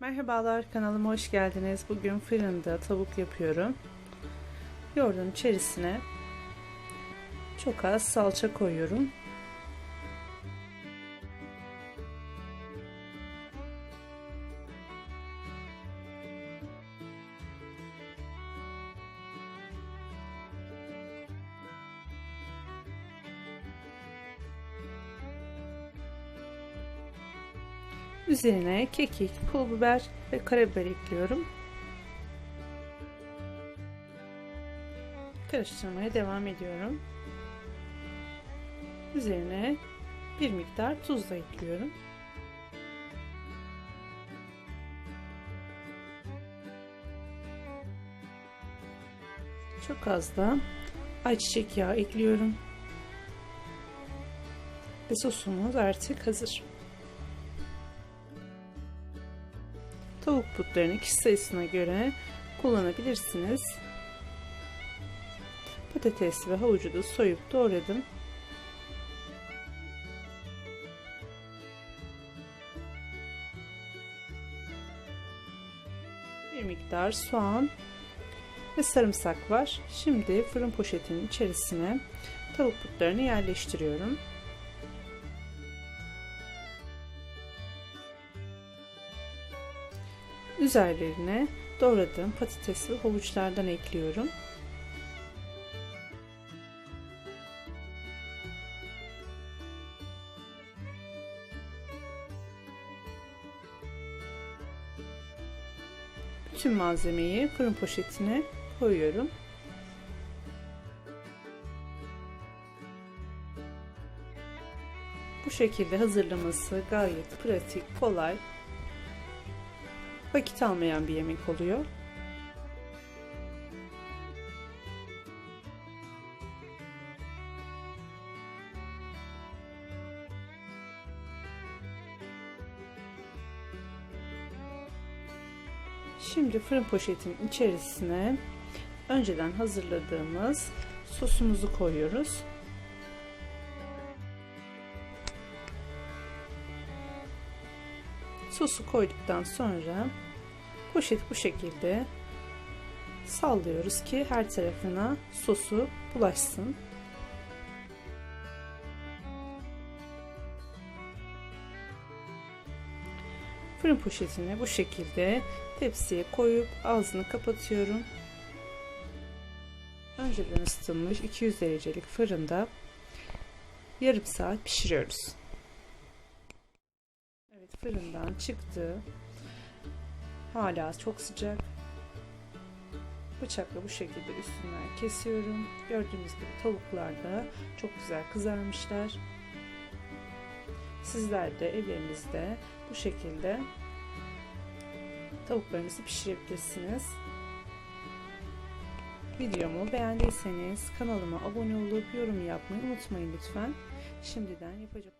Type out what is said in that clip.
Merhabalar kanalıma hoş geldiniz. Bugün fırında tavuk yapıyorum. Yoğurdun içerisine çok az salça koyuyorum. Üzerine kekik, pul biber ve karabiber ekliyorum. Karıştırmaya devam ediyorum. Üzerine bir miktar tuz da ekliyorum. Çok az da ayçiçek yağı ekliyorum. Ve sosumuz artık hazır. Tavuk butlarını kişi sayısına göre kullanabilirsiniz. Patates ve havucu da soyup doğradım. Bir miktar soğan ve sarımsak var. Şimdi fırın poşetinin içerisine tavuk butlarını yerleştiriyorum. Üzerlerine doğradığım patates ve havuçlardan ekliyorum. Bütün malzemeyi fırın poşetine koyuyorum. Bu şekilde hazırlaması gayet pratik, kolay vakit almayan bir yemek oluyor. Şimdi fırın poşetinin içerisine önceden hazırladığımız sosumuzu koyuyoruz. Sosu koyduktan sonra poşet bu şekilde sallıyoruz ki her tarafına sosu bulaşsın. Fırın poşetini bu şekilde tepsiye koyup ağzını kapatıyorum. Önceden ısıtılmış 200 derecelik fırında yarım saat pişiriyoruz. Fırından çıktı. Hala çok sıcak. Bıçakla bu şekilde üstünden kesiyorum. Gördüğünüz gibi tavuklar da çok güzel kızarmışlar. Sizler de evlerinizde bu şekilde tavuklarınızı pişirebilirsiniz. Videomu beğendiyseniz kanalıma abone olup yorum yapmayı unutmayın lütfen. Şimdiden yapacak